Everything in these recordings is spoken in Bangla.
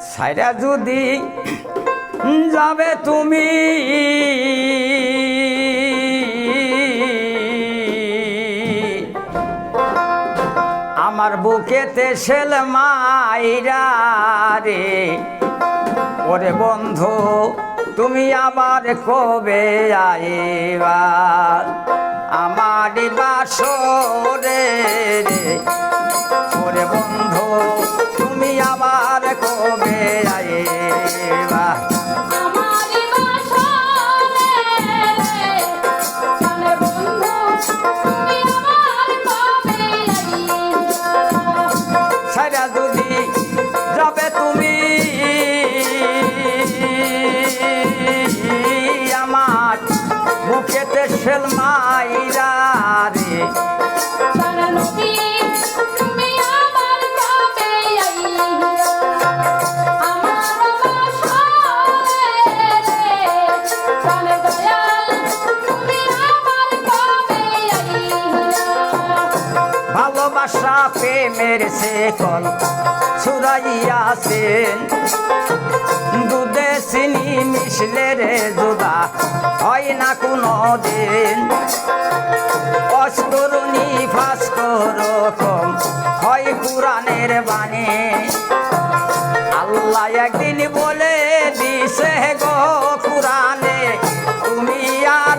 সাইরা যদি যাবে তুমি, আমার বুকেতে সেল মাইরা রে। ওরে বন্ধু, তুমি আবার কবে আইবা? তারা প্রেমের শেকল ছুরাইয়াছেন দুধে সিনি মিশলে রে দুদা হয় না কোনো দিন অষ্টরুণী ভাস্কর রকম হয় কোরআনের বাণী আল্লাহ একদিন বলে দিছে গো কোরআনে তুমি আর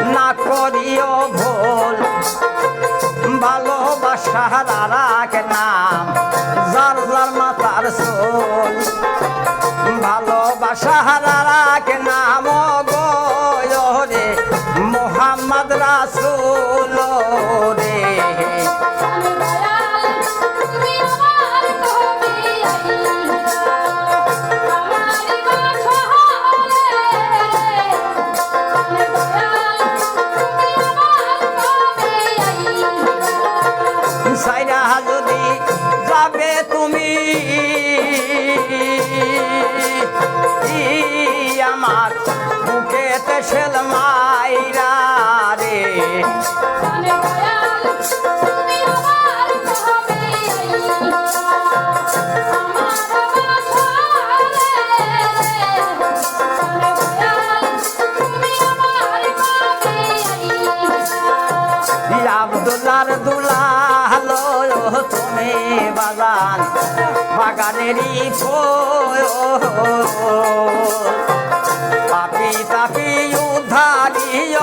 না করিও ভোল। ভালোবাসা রাখ এক নাম যার যার মাতার সোল ভালোবাসা তুমি আমার বুকেতে সেল মাইরা রে। মনে বাগান বাগানেরই পাপি তাপি উদ্ধারিয়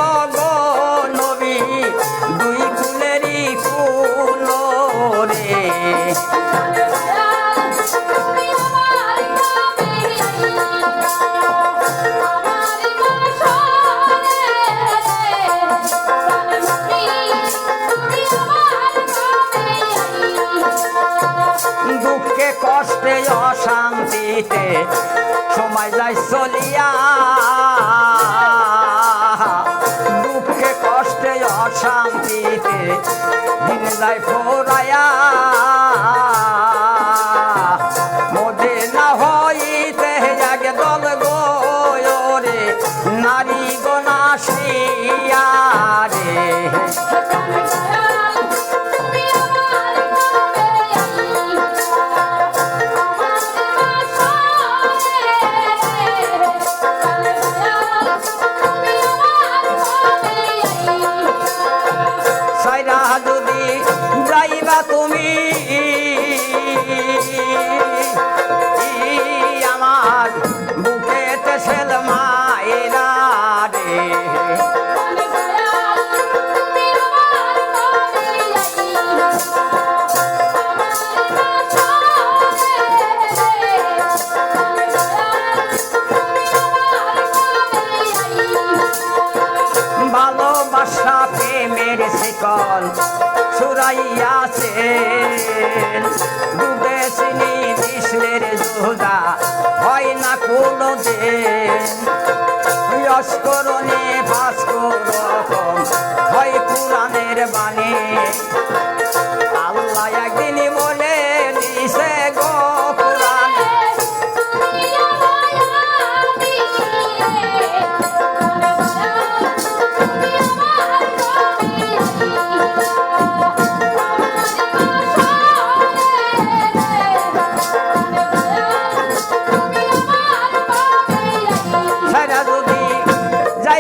অশান্তিতে। সময় যায় চলিয়া। দুঃখে কষ্টে অশান্তিতে। দিন যায় ফোরাই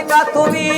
যাইবা তুমি।